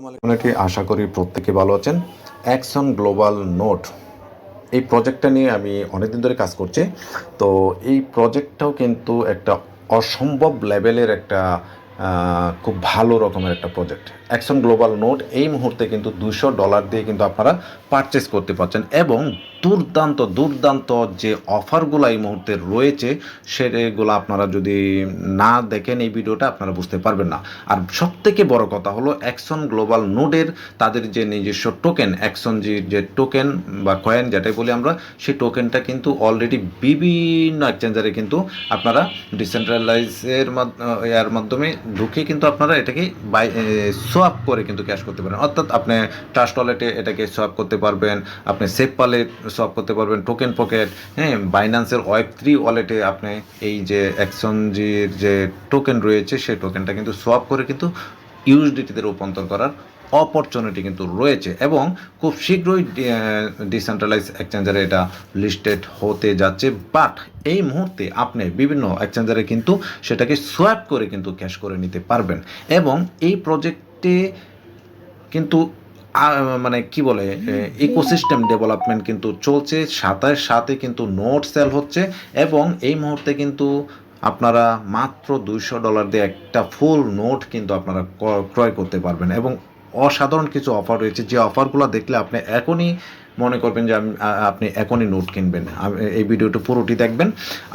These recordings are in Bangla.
অনেকে আশা করি প্রত্যেকে ভালো আছেন। অ্যাকশন গ্লোবাল নোট এই প্রজেক্টটা নিয়ে আমি অনেকদিন ধরে কাজ করছি। তো এই প্রজেক্টটাও কিন্তু একটা অসম্ভব লেভেলের একটা খুব ভালো রকমের একটা প্রজেক্ট। অ্যাকশন গ্লোবাল নোট এই মুহূর্তে কিন্তু দুশো ডলার দিয়ে কিন্তু আপনারা পারচেস করতে পারছেন এবং দুর্দান্ত দুর্দান্ত যে অফারগুলো এই মুহূর্তে রয়েছে, সেগুলো আপনারা যদি না দেখেন এই ভিডিওটা, আপনারা বুঝতে পারবেন না। আর সব থেকে বড় কথা হলো অ্যাকশন গ্লোবাল নোডের তাদের যে নিজস্ব টোকেন অ্যাকশন যে যে টোকেন বা কয়েন যেটাই বলি আমরা, সেই টোকেনটা কিন্তু অলরেডি বিভিন্ন এক্সচেঞ্জারে কিন্তু আপনারা ডিসেন্ট্রালাইজের এর মাধ্যমে ঢুকে কিন্তু আপনারা এটাকে বাই সোয়াপ করে কিন্তু ক্যাশ করতে পারেন। অর্থাৎ আপনি ট্রাস্ট ওয়ালেটে এটাকে সোয়াপ করতে পারবেন, আপনি সেফ ওয়ালেট সোয়াপ করতে পারবেন। টোকেন পকেট হ্যাঁ বাইন্যান্সের ওয়েব থ্রি ওয়ালেটে আপনি এই যে অ্যাকশনজির যে টোকেন রয়েছে, সেই টোকেনটা কিন্তু সোয়াপ করে কিন্তু ইউএসডিটিতে রূপান্তর করার অপরচুনিটি কিন্তু রয়েছে এবং খুব শীঘ্রই ডিসেন্ট্রালাইজ এক্সচেঞ্জারে এটা লিস্টেড হতে যাচ্ছে। বাট এই মুহূর্তে আপনি বিভিন্ন এক্সচেঞ্জারে কিন্তু সেটাকে সোয়াপ করে কিন্তু ক্যাশ করে নিতে পারবেন এবং এই প্রজেক্টে কিন্তু মানে কি বলে ইকোসিস্টেম ডেভেলপমেন্ট কিন্তু চলছে সাথে সাথে কিন্তু নোট সেল হচ্ছে এবং এই মুহূর্তে কিন্তু আপনারা মাত্র দুইশো ডলার দিয়ে একটা ফুল নোট কিন্তু আপনারা ক্রয় করতে পারবেন এবং অসাধারণ কিছু অফার রয়েছে। যে অফারগুলো দেখলে আপনি এখনই মনে করবেন যে আপনি এখনই নোট কিনবেন। এই ভিডিওটা পুরোটি দেখবেন।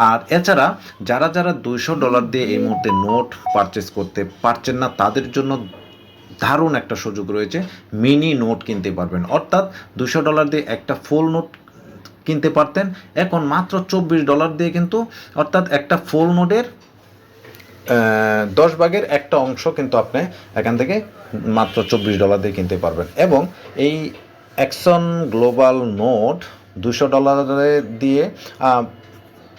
আর এছাড়া যারা যারা দুইশো ডলার দিয়ে এই মুহূর্তে নোট পারচেস করতে পারছেন না, তাদের জন্য দারুণ একটা সুযোগ রয়েছে। মিনি নোট কিনতে পারবেন। অর্থাৎ দুশো ডলার দিয়ে একটা ফুল নোট কিনতে পারতেন। এখন মাত্র চব্বিশ ডলার দিয়ে কিন্তু, অর্থাৎ একটা ফুল নোটের দশ ভাগের একটা অংশ কিন্তু আপনি এখান থেকে মাত্র চব্বিশ ডলার দিয়ে কিনতে পারবেন। এবং এই অ্যাকশন গ্লোবাল নোট দুশো ডলারে দিয়ে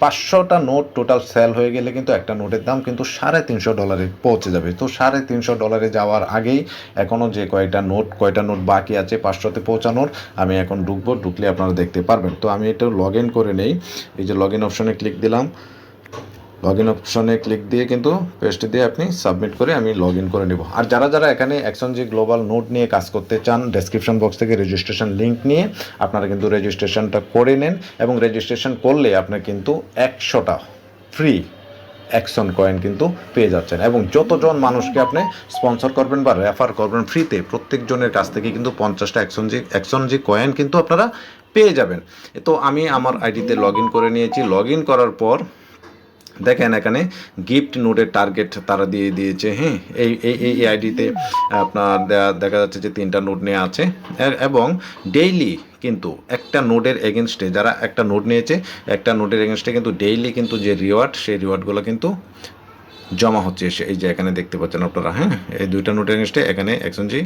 পাঁচশোটা নোট টোটাল সেল হয়ে গেলে কিন্তু একটা নোটের দাম কিন্তু সাড়ে তিনশো ডলারে পৌঁছে যাবে। তো সাড়ে তিনশো ডলারে যাওয়ার আগেই এখনও যে কয়টা নোট কয়টা নোট বাকি আছে পাঁচশোতে পৌঁছানোর, আমি এখন ঢুকবো, ঢুকলে আপনারা দেখতে পারবেন। তো আমি এটা লগ ইন করে নেই। এই যে লগ ইন অপশনে ক্লিক দিলাম। লগ ইন অপশনে ক্লিক দিয়ে কিন্তু পেস্ট দিয়ে আপনি সাবমিট করে আমি লগ ইন করে নেব। আর যারা যারা এখানে অ্যাকশন জি গ্লোবাল নোট নিয়ে কাজ করতে চান ডেসক্রিপশন বক্স থেকে রেজিস্ট্রেশন লিঙ্ক নিয়ে আপনারা কিন্তু রেজিস্ট্রেশনটা করে নেন এবং রেজিস্ট্রেশন করলে আপনার কিন্তু একশোটা ফ্রি অ্যাকশন কয়েন কিন্তু পেয়ে যাচ্ছেন এবং যতজন মানুষকে আপনি স্পন্সর করবেন বা রেফার করবেন ফ্রিতে প্রত্যেকজনের কাছ থেকে কিন্তু পঞ্চাশটা action G action G coin কিন্তু আপনারা পেয়ে যাবেন। তো আমি আমার আইডিতে লগ ইন করে নিয়েছি। লগ ইন করার পর দেখেন এখানে গিফট নোটের টার্গেট তারা দিয়ে দিয়েছে হ্যাঁ? এই এই এই আইডিতে আপনার দেখা যাচ্ছে যে তিনটা নোট নিয়ে আছে। এবং ডেইলি কিন্তু একটা নোটের এগেনস্টে যারা একটা নোট নিয়েছে, একটা নোটের এগেনস্টে কিন্তু ডেইলি কিন্তু যে রিওয়ার্ড সেই রিওয়ার্ডগুলো কিন্তু জমা হচ্ছে এসে, এই যে এখানে দেখতে পাচ্ছেন আপনারা হ্যাঁ? এই দুইটা নোটের এগেনস্টে এখানে এক্সচেঞ্জে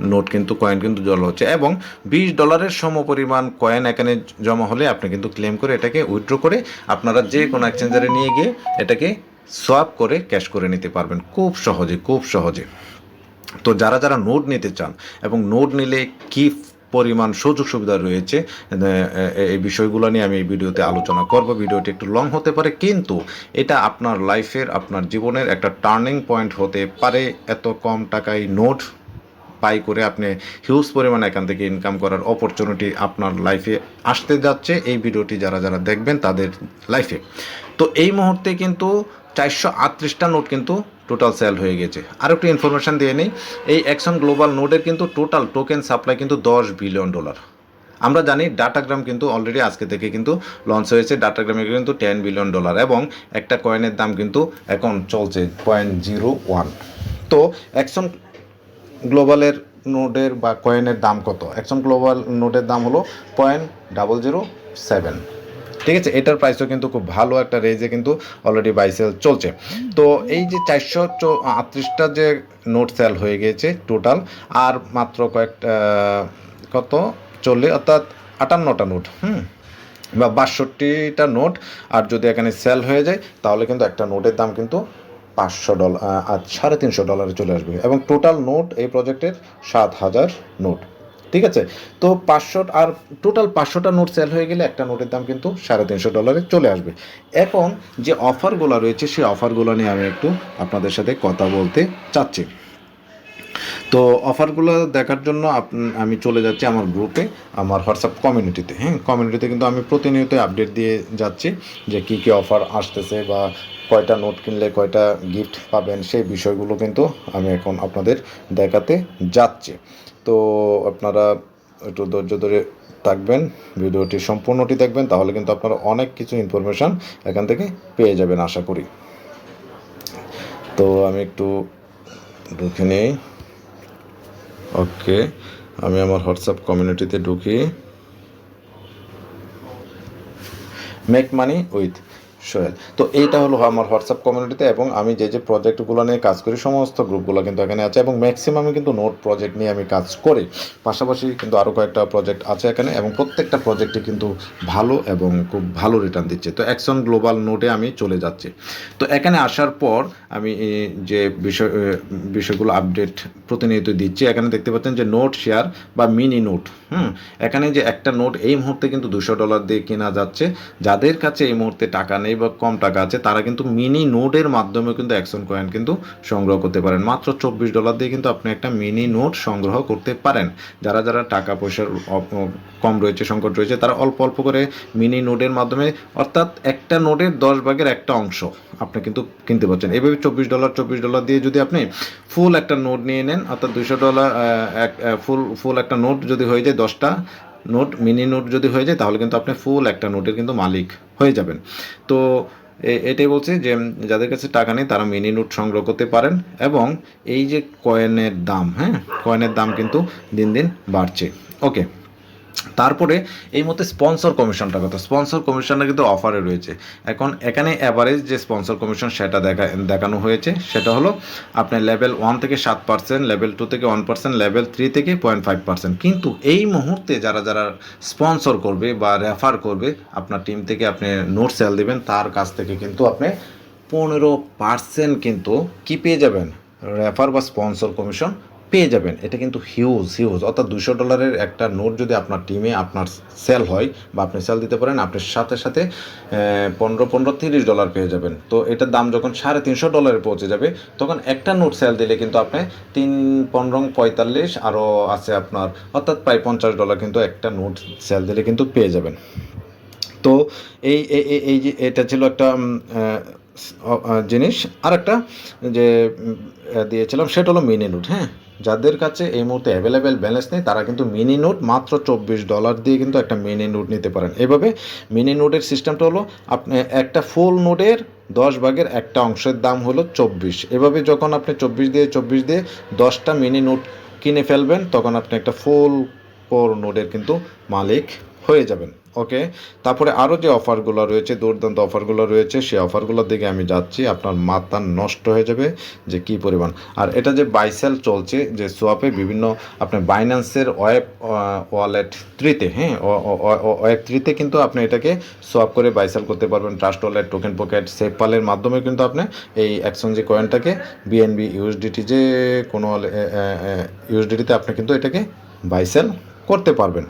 নোট কিন্তু কয়েন কিন্তু জল হচ্ছে এবং বিশ ডলারের সমপরিমাণ কয়েন এখানে জমা হলে আপনি কিন্তু ক্লেম করে এটাকে উইথড্র করে আপনারা যে কোনো এক্সচেঞ্জারে নিয়ে গিয়ে এটাকে সোয়াপ করে ক্যাশ করে নিতে পারবেন। খুব সহজে খুব সহজে। তো যারা যারা নোট নিতে চান এবং নোট নিলে কি পরিমাণ সুযোগ সুবিধা রয়েছে এই বিষয়গুলো নিয়ে আমি এই ভিডিওতে আলোচনা করব। ভিডিওটি একটু লং হতে পারে, কিন্তু এটা আপনার লাইফের, আপনার জীবনের একটা টার্নিং পয়েন্ট হতে পারে। এত কম টাকায় নোট বাই করে আপনি হিউজ পরিমাণে এখান থেকে ইনকাম করার অপরচুনিটি আপনার লাইফে আসতে যাচ্ছে এই ভিডিওটি যারা যারা দেখবেন তাদের লাইফে। তো এই মুহূর্তে কিন্তু চারশো আটত্রিশটা নোট কিন্তু টোটাল সেল হয়ে গেছে। আর একটু ইনফরমেশান দিয়ে নিই, এই অ্যাকশন গ্লোবাল নোটের কিন্তু টোটাল টোকেন সাপ্লাই কিন্তু দশ বিলিয়ন ডলার আমরা জানি ডাটাগ্রাম কিন্তু অলরেডি আজকে থেকে কিন্তু লঞ্চ হয়েছে ডাটাগ্রামে কিন্তু টেন বিলিয়ন ডলার এবং একটা কয়েনের দাম কিন্তু এখন চলছে পয়েন্ট জিরো ওয়ান তো অ্যাকশন গ্লোবালের নোটের বা কয়েনের দাম কত? অ্যাকশন গ্লোবাল নোটের দাম হলো পয়েন্ট ডাবল জিরো সেভেন ঠিক আছে, এটার প্রাইসও কিন্তু খুব ভালো একটা রেঞ্জে কিন্তু অলরেডি বাই সেল চলছে। তো এই যে চারশো আটত্রিশটা যে নোট সেল হয়ে গেছে টোটাল আর মাত্র কয়েকটা, কত? চললে অর্থাৎ আটান্নটা নোট হুম? বা বাষট্টিটা নোট আর যদি এখানে সেল হয়ে যায়, তাহলে কিন্তু একটা নোটের দাম কিন্তু পাঁচশো ডলার সাড়ে তিনশো ডলারে চলে আসবে। এবং টোটাল নোট এই প্রজেক্টের সাত হাজার নোট ঠিক আছে? তো পাঁচশো আর টোটাল পাঁচশোটা নোট সেল হয়ে গেলে একটা নোটের দাম কিন্তু সাড়ে তিনশো ডলারে চলে আসবে। এখন যে অফারগুলো রয়েছে, সেই অফারগুলো নিয়ে আমি একটু আপনাদের সাথে কথা বলতে চাচ্ছি। তো অফারগুলো দেখার জন্য আমি চলে যাচ্ছি আমার গ্রুপে আমার হোয়াটসঅ্যাপ কমিউনিটিতে হ্যাঁ কমিউনিটিতে কিন্তু আমি প্রতিনিয়ত আপডেট দিয়ে যাচ্ছি যে কী কী অফার আসতেছে বা কয়টা নোট কিনলে কয়টা গিফট পাবেন, সেই বিষয়গুলো কিন্তু আমি এখন আপনাদের দেখাতে যাচ্ছি। তো আপনারা একটু ধৈর্য ধরে থাকবেন, ভিডিওটি সম্পূর্ণটি দেখবেন, তাহলে কিন্তু আপনারা অনেক কিছু ইনফরমেশান এখান থেকে পেয়ে যাবেন, আশা করি। তো আমি একটু ঢুকে নিই। ওকে আমি আমার হোয়াটসঅ্যাপ কমিউনিটিতে ঢুকি। মেক মানি উইথ সোহেল তো এইটা হলো আমার হোয়াটসঅ্যাপ কমিউনিটিতে এবং আমি যে যে প্রজেক্টগুলো নিয়ে কাজ করি, সমস্ত গ্রুপগুলো কিন্তু এখানে আছে এবং ম্যাক্সিমামই কিন্তু নোট প্রজেক্ট নিয়ে আমি কাজ করি। পাশাপাশি কিন্তু আরও কয়েকটা প্রজেক্ট আছে এখানে এবং প্রত্যেকটা প্রজেক্টে কিন্তু ভালো এবং খুব ভালো রিটার্ন দিচ্ছে। তো অ্যাকশন গ্লোবাল নোটে আমি চলে যাচ্ছি। তো এখানে আসার পর আমি যে বিষয় বিষয়গুলো আপডেট প্রতিনিয়ত দিচ্ছি। এখানে দেখতে পাচ্ছেন যে নোট শেয়ার বা মিনি নোট হুম? এখানে যে একটা নোট এই মুহূর্তে কিন্তু দুশো ডলার দিয়ে কেনা যাচ্ছে। যাদের কাছে এই মুহূর্তে টাকা নেই বা কম টাকা আছে, তারা কিন্তু মিনি নোটের মাধ্যমে কিন্তু অ্যাকশন কয়েন কিন্তু সংগ্রহ করতে পারেন। মাত্র চব্বিশ ডলার দিয়ে কিন্তু আপনি একটা মিনি নোট সংগ্রহ করতে পারেন। যারা যারা টাকা পয়সার কম রয়েছে, সংকট রয়েছে, তারা অল্প অল্প করে মিনি নোটের মাধ্যমে, অর্থাৎ একটা নোটের দশ ভাগের একটা অংশ আপনি কিন্তু কিনতে পারছেন। এভাবে চব্বিশ ডলার চব্বিশ ডলার দিয়ে যদি আপনি ফুল একটা নোট নিয়ে নেন, অর্থাৎ দুশো ডলার ফুল ফুল একটা নোট যদি হয়ে যায় দশটা নোট, মিনি নোট যদি হয়ে যায়, তাহলে কিন্তু আপনি ফুল একটা নোটের কিন্তু মালিক হয়ে যাবেন। তো এটাই বলছি যে, যাদের কাছে টাকা নেই, তারা মিনি নোট সংগ্রহ করতে পারেন এবং এই যে কয়েনের দাম হ্যাঁ কয়েনের দাম কিন্তু দিন দিন বাড়ছে। ওকে তারপরে এই মতে স্পন্সর কমিশনটা কথা স্পন্সর কমিশনটা কিন্তু অফারে রয়েছে। এখন এখানে অ্যাভারেজ যে স্পন্সর কমিশন সেটা দেখা, দেখানো হয়েছে, সেটা হলো আপনার লেভেল ওয়ান থেকে সাত পার্সেন্ট লেভেল টু থেকে ওয়ান পার্সেন্ট লেভেল থ্রি থেকে পয়েন্ট ফাইভ পার্সেন্ট কিন্তু এই মুহূর্তে যারা যারা স্পন্সর করবে বা রেফার করবে, আপনার টিম থেকে আপনি নোট সেল দেবেন, তার কাছ থেকে কিন্তু আপনি পনেরো পার্সেন্ট কিন্তু কি পেয়ে যাবেন? রেফার বা স্পন্সর কমিশন পেয়ে যাবেন। এটা কিন্তু হিউজ হিউজ অর্থাৎ দুশো ডলারের একটা নোট যদি আপনার টিমে আপনার সেল হয় বা আপনি সেল দিতে পারেন আপনার সাথে সাথে পনেরো পনেরো, তিরিশ ডলার পেয়ে যাবেন। তো এটার দাম যখন সাড়ে তিনশো ডলারে পৌঁছে যাবে, তখন একটা নোট সেল দিলে কিন্তু আপনি তিন, পনেরো, পঁয়তাল্লিশ আরও আছে আপনার, অর্থাৎ প্রায় পঞ্চাশ ডলার কিন্তু একটা নোট সেল দিলে কিন্তু পেয়ে যাবেন। তো এই, এই- যে এটা ছিল একটা জিনিস। আর একটা যে দিয়েছিলাম, সেটা হলো মিনি নোট হ্যাঁ? যাদের কাছে এই মুহূর্তে অ্যাভেলেবেল ব্যালেন্স নেই, তারা কিন্তু মিনি নোট মাত্র চব্বিশ ডলার দিয়ে কিন্তু একটা মিনি নোট নিতে পারেন। এভাবে মিনি নোটের সিস্টেমটা হলো, আপনি একটা ফুল নোটের দশ ভাগের একটা অংশের দাম হলো চব্বিশ। এভাবে যখন আপনি চব্বিশ দিয়ে চব্বিশ দিয়ে দশটা মিনি নোট কিনে ফেলবেন, তখন আপনি একটা ফুল কোর নোটের কিন্তু মালিক হয়ে যাবেন, ওকে? তারপরে আরও যে অফারগুলো রয়েছে, দুর্দান্ত অফারগুলো রয়েছে সেই অফারগুলোর দিকে আমি যাচ্ছি, আপনার মাথা নষ্ট হয়ে যাবে যে কি পরিমাণ। আর এটা যে বাইসেল চলছে, যে সোয়াপে বিভিন্ন আপনার বাইন্যান্সের ওয়েব ওয়ালেট থ্রিতে হ্যাঁ? ওয়েব থ্রিতে কিন্তু আপনি এটাকে সোয়াপ করে বাইসেল করতে পারবেন। ট্রাস্ট ওয়ালেট টোকেন পকেট সেফপালের মাধ্যমে কিন্তু আপনি এই এক্সচেঞ্জি কয়েনটাকে বিএনবি ইউএসডিটি যে কোনো ইউএসডিটিতে আপনি কিন্তু এটাকে বাইসেল করতে পারবেন।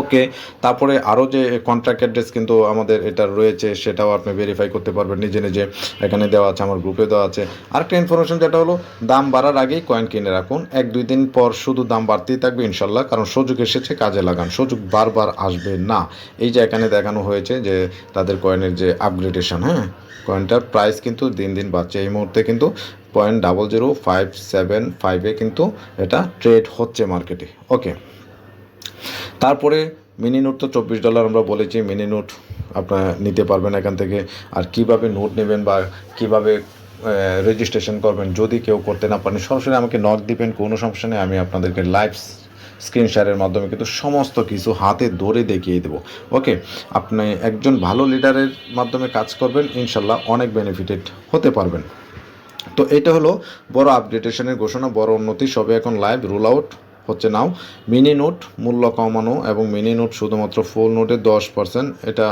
ওকে, তারপরে আরও যে কন্ট্রাক্ট অ্যাড্রেস কিন্তু আমাদের এটা রয়েছে, সেটাও আপনি ভেরিফাই করতে পারবেন নিজে নিজে। এখানে দেওয়া আছে, আমার গ্রুপে দেওয়া আছে। আরেকটা ইনফরমেশন যেটা হলো, দাম বাড়ার আগেই কয়েন কিনে রাখুন। এক, দুই দিন পর শুধু দাম বাড়তেই থাকবে ইনশাল্লাহ, কারণ সুযোগ এসেছে, কাজে লাগান। সুযোগ বারবার আসবে না। এই যে এখানে দেখানো হয়েছে যে তাদের কয়েনের যে আপগ্রেডেশন হ্যাঁ? কয়েনটার প্রাইস কিন্তু দিন দিন বাড়ছে। এই মুহূর্তে কিন্তু point double zero five seven ফাইভে কিন্তু এটা ট্রেড হচ্ছে মার্কেটে ওকে তারপরে মিনি নোট তো চব্বিশ ডলার আমরা বলেছি মিনি নোট আপনারা নিতে পারবেন এখান থেকে। আর কীভাবে নোট নেবেন বা কীভাবে রেজিস্ট্রেশন করবেন যদি কেউ করতে না পারেন, সরাসরি আমাকে নক দিবেন, কোনো সমস্যা নেই, আমি আপনাদেরকে লাইভ স্ক্রিন শেয়ারের মাধ্যমে কিন্তু সমস্ত কিছু হাতে ধরে দেখিয়ে দেবো। ওকে? আপনি একজন ভালো লিডারের মাধ্যমে কাজ করবেন, ইনশাল্লাহ অনেক বেনিফিটেড হতে পারবেন। তো এটা হলো বড় আপডেটেশনের ঘোষণা, বড় উন্নতি, সবে এখন লাইভ রুল আউট হচ্ছে নাও মিনি নোট মূল্য কমানো এবং মিনি নোট শুধুমাত্র ফুল নোটে দশ পার্সেন্ট এটা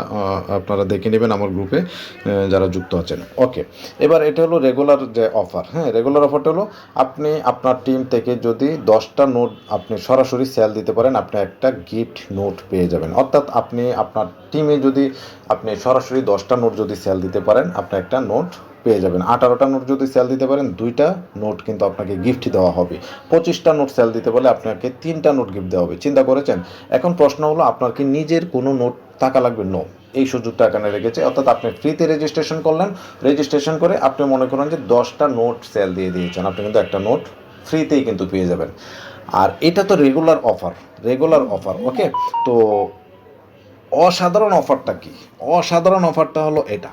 আপনারা দেখে নেবেন আমার গ্রুপে যারা যুক্ত আছেন। ওকে এবার এটা হলো রেগুলার যে অফার হ্যাঁ রেগুলার অফারটা হলো আপনি আপনার টিম থেকে যদি দশটা নোট আপনি সরাসরি সেল দিতে পারেন, আপনি একটা গিফট নোট পেয়ে যাবেন। অর্থাৎ আপনি আপনার টিমে যদি আপনি সরাসরি দশটা নোট যদি সেল দিতে পারেন, আপনি একটা নোট পেয়ে যাবেন। আঠারোটা নোট যদি সেল দিতে পারেন, দুইটা নোট কিন্তু আপনাকে গিফট দেওয়া হবে। পঁচিশটা নোট সেল দিতে পারলে আপনাকে তিনটা নোট গিফট দেওয়া হবে। চিন্তা করেছেন? এখন প্রশ্ন হলো, আপনার কি নিজের কোনো নোট টাকা লাগবে? নো এই সুযোগটা এখানে রেখেছে। অর্থাৎ আপনি ফ্রিতে রেজিস্ট্রেশন করলেন। রেজিস্ট্রেশন করে আপনি মনে করেন যে দশটা নোট সেল দিয়ে দিয়েছেন। আপনি কিন্তু একটা নোট ফ্রিতেই কিন্তু পেয়ে যাবেন। আর এটা তো regular offer regular offer okay তো অসাধারণ অফারটা কি? অসাধারণ অফারটা হলো এটা।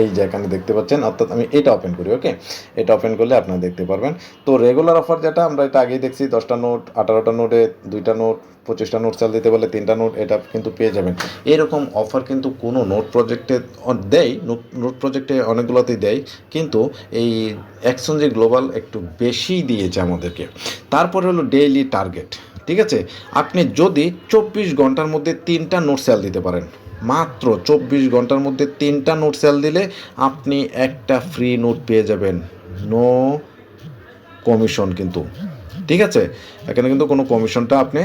এই যে এখানে দেখতে পাচ্ছেন, অর্থাৎ আমি এটা ওপেন করি ওকে এটা ওপেন করলে আপনারা দেখতে পারবেন। তো রেগুলার অফার যেটা, আমরা এটা আগেই দেখছি, দশটা নোট, আঠারোটা নোটে, দুইটা নোট, পঁচিশটা নোট চাল দিতে বলে তিনটা নোট, এটা কিন্তু পেয়ে যাবেন। এরকম অফার কিন্তু কোনো নোট প্রজেক্টে দেয় নোট প্রজেক্টে অনেকগুলোতেই দেয়, কিন্তু এই অ্যাকশন গ্লোবাল একটু বেশি দিয়েছে আমাদেরকে। তারপরে হলো ডেইলি টার্গেট ঠিক আছে? আপনি যদি চব্বিশ ঘণ্টার মধ্যে তিনটা নোট সেল দিতে পারেন। মাত্র চব্বিশ ঘণ্টার মধ্যে তিনটা নোট সেল দিলে আপনি একটা ফ্রি নোট পেয়ে যাবেন। নো কমিশন কিন্তু। ঠিক আছে? এখানে কিন্তু কোনো কমিশনটা আপনি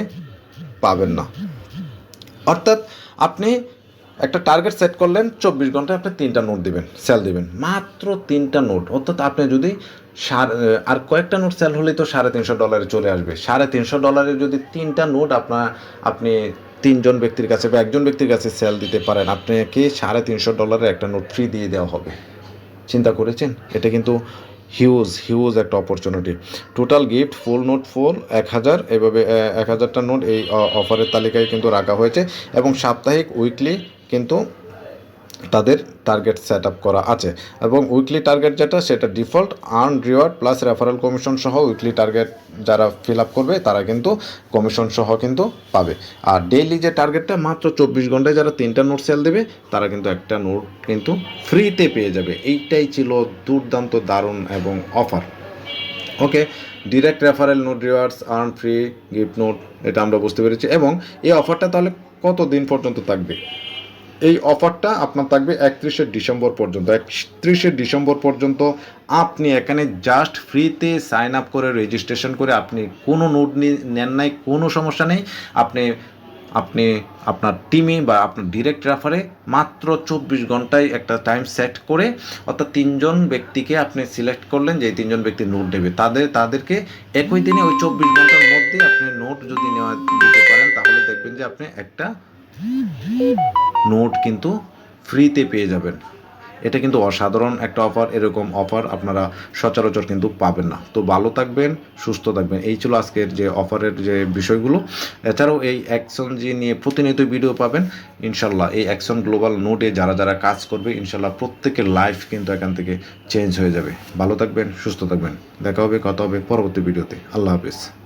পাবেন না। অর্থাৎ আপনি একটা টার্গেট সেট করলেন, চব্বিশ ঘন্টায় আপনি তিনটা নোট দিবেন, সেল দিবেন। মাত্র তিনটা নোট। অর্থাৎ আপনি যদি আর কয়েকটা নোট সেল হলেই তো সাড়ে তিনশো ডলারে চলে আসবে। সাড়ে তিনশো ডলারের যদি তিনটা নোট আপনার আপনি তিনজন ব্যক্তির কাছে বা একজন ব্যক্তির কাছে সেল দিতে পারেন। আপনাকে সাড়ে তিনশো ডলারের একটা নোট ফ্রি দিয়ে দেওয়া হবে। চিন্তা করেছেন? এটা কিন্তু হিউজ হিউজ একটা opportunity total gift full note full এক হাজার, এভাবে এক হাজারটা নোট এই অফারের তালিকায় কিন্তু রাখা হয়েছে। এবং সাপ্তাহিক উইকলি কিন্তু তাদের টার্গেট সেট আপ করা আছে এবং উইকলি টার্গেট যেটা সেটা default earn reward plus referral commission সহ উইকলি টার্গেট যারা ফিল আপ করবে তারা কিন্তু কমিশন সহ কিন্তু পাবে। আর ডেইলি যে টার্গেটটা মাত্র চব্বিশ ঘন্টায় যারা তিনটা নোট সেল দেবে, তারা কিন্তু একটা নোট কিন্তু ফ্রিতে পেয়ে যাবে। এইটাই ছিল দুর্দান্ত দারুণ এবং offer okay direct referral note rewards earn free gift note এটা আমরা বুঝতে পেরেছি। এবং এই অফারটা তাহলে কত দিন পর্যন্ত থাকবে? এই অফারটা আপনার থাকবে একত্রিশে ডিসেম্বর পর্যন্ত। একত্রিশে ডিসেম্বর পর্যন্ত আপনি এখানে জাস্ট ফ্রিতে সাইন আপ করে রেজিস্ট্রেশন করে আপনি কোনো নোট নেন নাই, কোনো সমস্যা নেই। আপনি আপনি আপনার টিমে বা আপনার ডিরেক্ট রেফারে মাত্র চব্বিশ ঘন্টায় একটা টাইম সেট করে অর্থাৎ তিনজন ব্যক্তিকে আপনি সিলেক্ট করলেন যে তিনজন ব্যক্তি নোট দেবে। তাদের, তাদেরকে একই দিনে ওই চব্বিশ ঘণ্টার মধ্যে আপনি নোট যদি নেওয়া দিতে পারেন, তাহলে দেখবেন যে আপনি একটা নোট কিন্তু ফ্রিতে পেয়ে যাবেন। এটা কিন্তু অসাধারণ একটা অফার, এরকম অফার আপনারা সচরাচর কিন্তু পাবেন না। তো ভালো থাকবেন, সুস্থ থাকবেন। এই ছিল আজকের যে অফারের যে বিষয়গুলো। এছাড়াও এই অ্যাকশন জি নিয়ে প্রতিনিয়ত ভিডিও পাবেন। ইনশাল্লাহ এই অ্যাকশন গ্লোবাল নোটে যারা যারা কাজ করবে ইনশাল্লাহ প্রত্যেকের লাইফ কিন্তু এখান থেকে চেঞ্জ হয়ে যাবে। ভালো থাকবেন, সুস্থ থাকবেন। দেখা হবে, কথা হবে পরবর্তী ভিডিওতে। আল্লাহ হাফিজ।